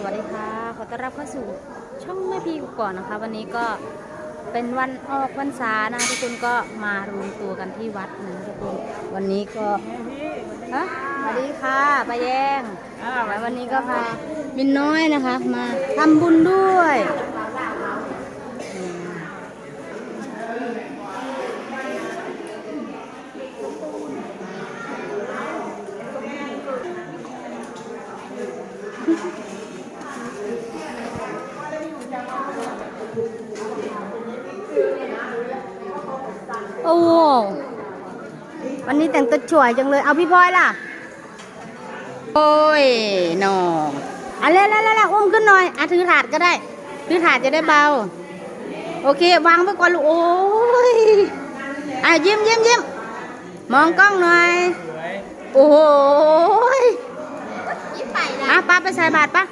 สวัสดีค่ะ ขอต้อนรับเข้าสู่ช่องแม่พีกก่อนนะคะ วันนี้ก็เป็นวันออกพรรษานะคะทุกคนก็มารวมตัวกันที่วัดนะคะทุกคนวันนี้ก็ฮะสวัสดีค่ะป้าแยงแล้ววันนี้ก็พามินน้อยนะคะ มาทำบุญด้วย โอ้วันนี้แต่งตัวสวยจังเลย เอาพี่พลอยล่ะ โอ้ยหนออะเร็วเร็วเร็วเร็วอุ้มขึ้นหน่อยอะถือถาดก็ได้ ถือถาดจะได้เบา โอเค วางไว้ก่อนลูก โอ้ยอะยิ้มยิ้มยิ้มมองกล้องหน่อย โอ้โหยอะป้าไปใส่บาตรปะ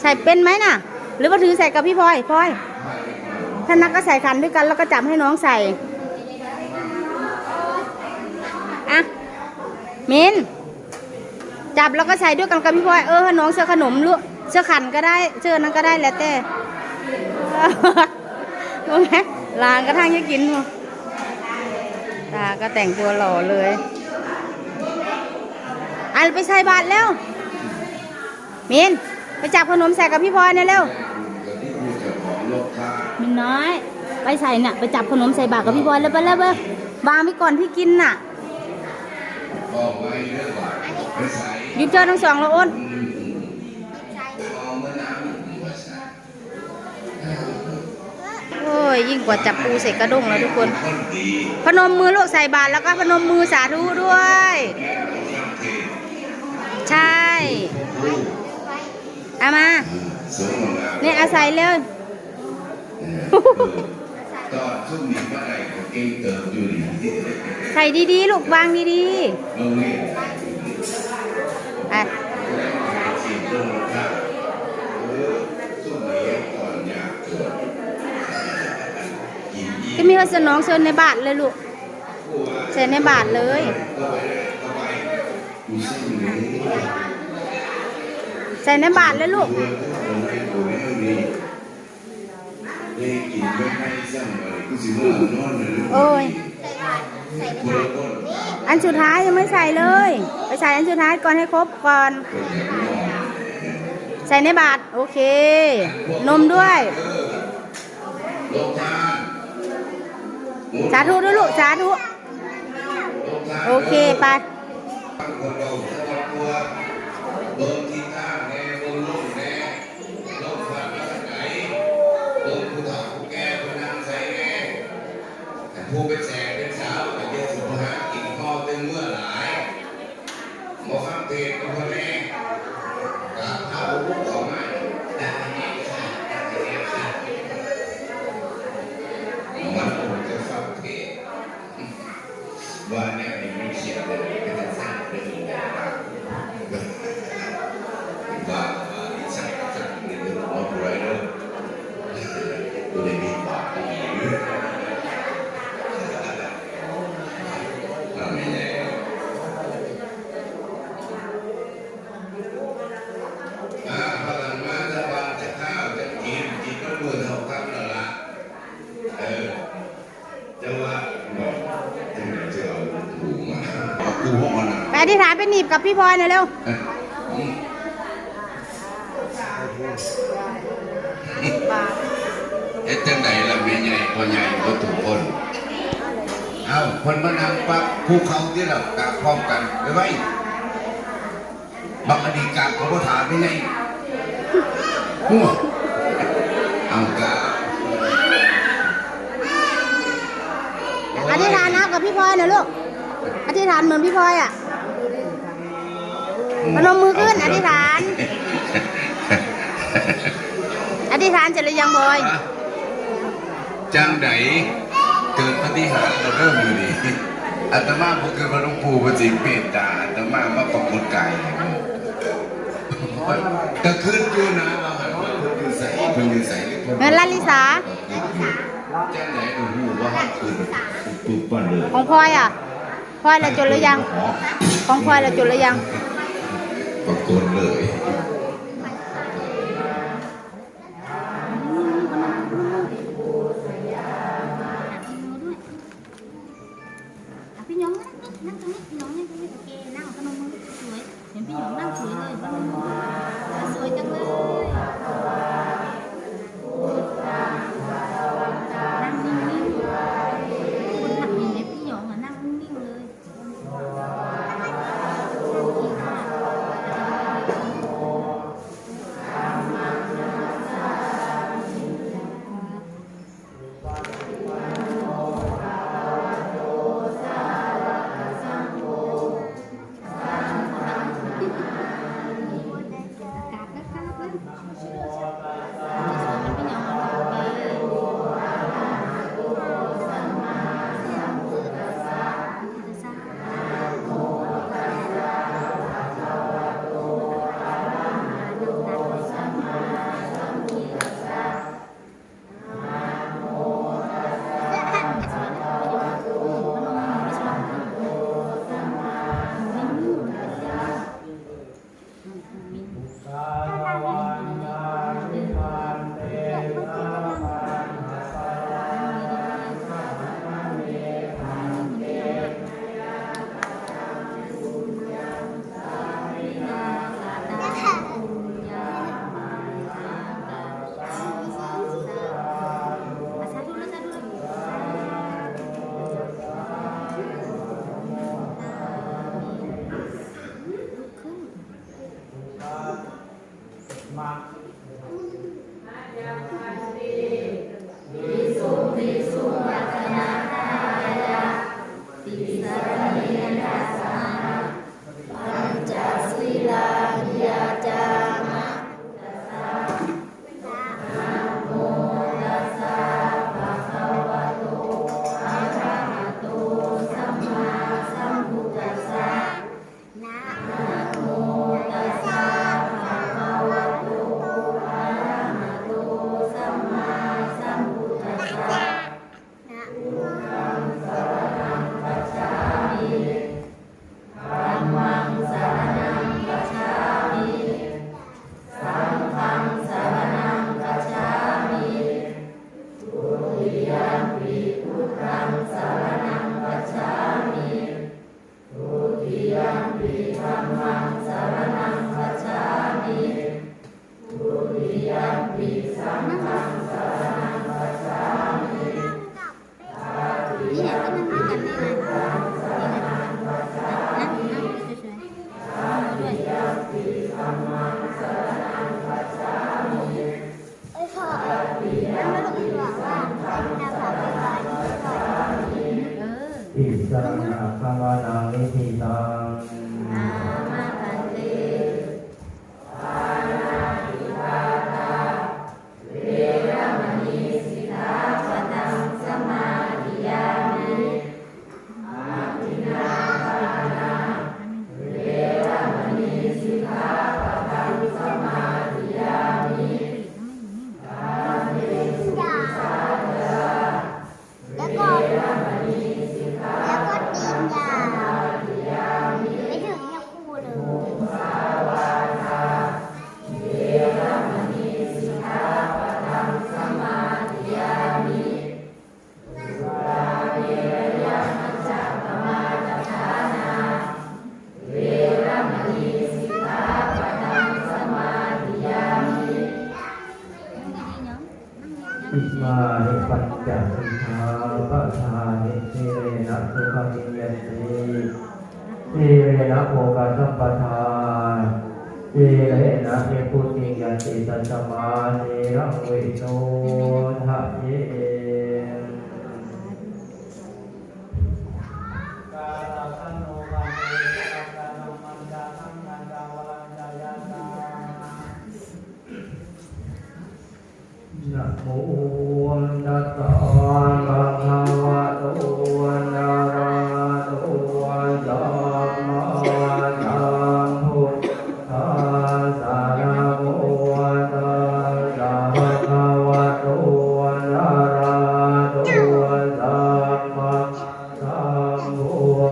ใส่เป็นไหมน่ะ หรือว่าถือใส่กับพี่พลอยพลอยถ้านักก็ใส่ขันด้วยกันแล้วก็จับให้น้องใส่ มินจับแล้วก็ใส่ด้วยกันกับพี่พลอยเออน้องเสื้อขนมลูกเสื้อขันก็ได้เสื้อนั้นก็ได้แล้วแต่รู้ไหมลานกระทั่งจะกินหมดตาก็แต่งตัวหล่อเลยอันไปใส่บาตรแล้วมินไปจับขนมใส่กับพี่พลอยเนี่ยเร็วมินน้อย ไปใส่น่ะ ไปจับขนมใส่บาตรกับพี่พลอยแล้วไปแล้วเบ้วางไว้ก่อนที่กินน่ะ ยิบเจอทั้งสองแล้วอ้นโอ้ยยิ่งกว่าจับปูใส่กระด้งแล้วทุกคน พนมมือลูกใส่บาตรแล้วก็พนมมือสาธุด้วย ใช่เอามา เนี่ยอาศัยเลย ตอนช่วงนี้เมื่อไหร่ก็เก่งเติมอยู่ดีใส่ดีๆ ลูกวางดีโรงเรียนๆอะสีตรงครับเออช่วงนี้ก่อนอยากเกิดกินอีก็มีวัสนองเชิญในบาทเลยลูกเชิญในบาทเลยกูซึ่งนี้ใส่ในบาทเลยลูกเพื่อนโรงเรียนกูไม่ โอ้ย อันสุดท้ายยังไม่ใส่เลย ไปใส่อันสุดท้ายก่อนให้ครบก่อน ใส่ในบาทโอเค นมด้วยโรงทานสาธุด้วยลูก สาธุโรงทานโอเค ไป คนเราครอบครัวเบิ่งที่ข้างแน่เบิ่งลูกแน่ลูกฝันว่าไหนเบิ่งผู้เฒ่าผู้แก่ผู้นางใส่แน่แต่ ผู้เป็นแสงเป็นสาวก็จะสุขหากินข้าวเต็มเมื่อหลายหมอข้ามเทศก็พอแน่กราบเท้าลูกเขามาได้แน่ค่ะได้แน่ค่ะมันคงจะฟังเทศว่าเนี่ยมันมีเสียงเลยก็จะสร้างเป็นอย่างไร มันอะไปอธิษฐานไปหนีบกับพี่พลอยหน่อยเร็วเอ้ยอืมเอ๊ะจังไหนล่ะแม่ใหญ่พ่อใหญ่พ่อถูกคนเอ้าคนมานำปักภูเขาที่เรากะพร้อมกันไปไว้บักอดีกาเขาก็ถามไม่ไงหัวเอากะอธิษฐานนะกับพี่พลอยหน่อยลูกอธิษฐานเหมือนพี่พลอยอะ พนมมือขึ้นอธิษฐาน อธิษฐานเสร็จหรือยังพลอยจังไหนเกิดปฏิหารย์เราเริ่มอยู่นี่อาตมาบ่คือพระหลวงปู่พระสิงห์เมตตาอาตมามาปรากฏกายให้โลกก็ขึ้นอยู่นะว่าหันว่าเพิ่นอยู่ใส่เพิ่นอยู่ใส่หรือเพิ่นเงินลาลิสาจังไหนดูหูว่าหันขึ้นปุ๊บปั้นเลยของพลอยอะพลอยละจดหรือยัง ของพลอยละจดหรือยัง ปรากฏเลย นี่ อิมานิปัญจสิทาปะทานิสีเรนะสุขมิยติสีเรนะโภคสัมปทาสีเรนะเยปุติยติสัมมาเนระเวโนทะเย